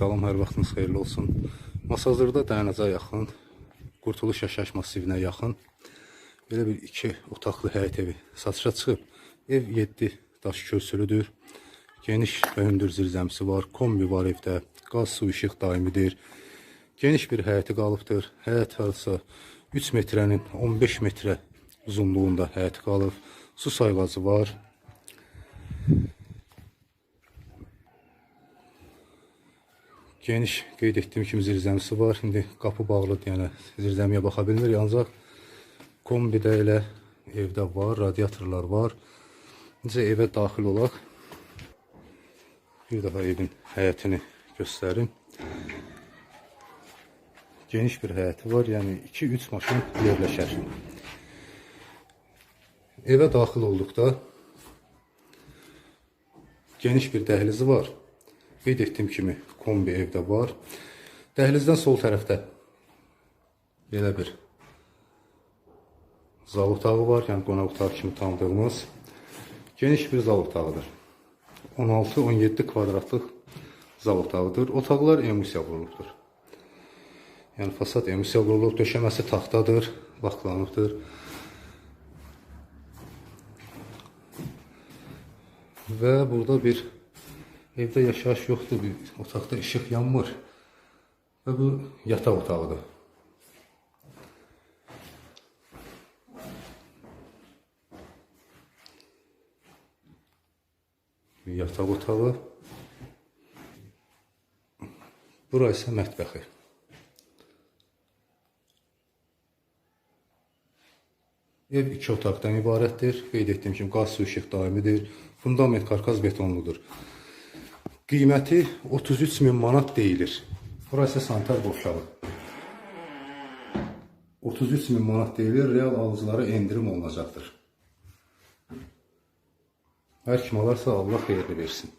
Salam, hər vaxtınız xeyirli olsun. Masazırda dayanacağa yaxın, Qurtuluş yaşayış massivinə yaxın belə bir iki otaqlı həyət evi satışa çıxıb. Ev 7 daş körsülüdür. Geniş və hündür zirzəmisi var, kombi var evdə, qaz, su, işıq daimidir. Geniş bir həyəti qalıbdır. Həyət hardasa 3 metrənin 15 metrə uzunluğunda həyət qalıb. Su sayğacı var. Geniş qeyd etdiyim kimi zirzəmisi var. İndi qapı bağlıdır, yəni zirzəmiyə baxa bilmir. Ancaq kombidə elə evdə var, radiatorlar var. Necə evə daxil olaq. Bir daha evin həyətini göstərim. Geniş bir həyəti var, yəni 2-3 maşın yerləşər. Evə daxil olduqda geniş bir dəhlizi var. Qeyd etdiyim kimi kombi evdə var. Dəhlizdən sol tərəfdə belə bir zal otağı var, yəni qonaq otağı kimi tanıdığımız geniş bir zal otağıdır. 16-17 kvadratlıq zal otağıdır. Otaqlar emulsiya vurulubdur. Yəni fasad emulsiya vurulub, döşəməsi taxtadır, laqlanıbdır. Və burada bir evdə yaşayış yoxdur, bir otaqda işıq yanmır. Və bu yataq otağıdır. Yataq otağı. Bura isə mətbəxi. Ev iki otaqdan ibarətdir. Qeyd etdiyim kimi qaz, su, işıq daimidir. Fundament karkaz betonludur. Qiyməti 33 min manat deyilir. Burası sanitar boşağı. 33 min manat deyilir. Real alıcılara endirim olunacaqdır. Hər kim alarsa Allah xeyirli versin.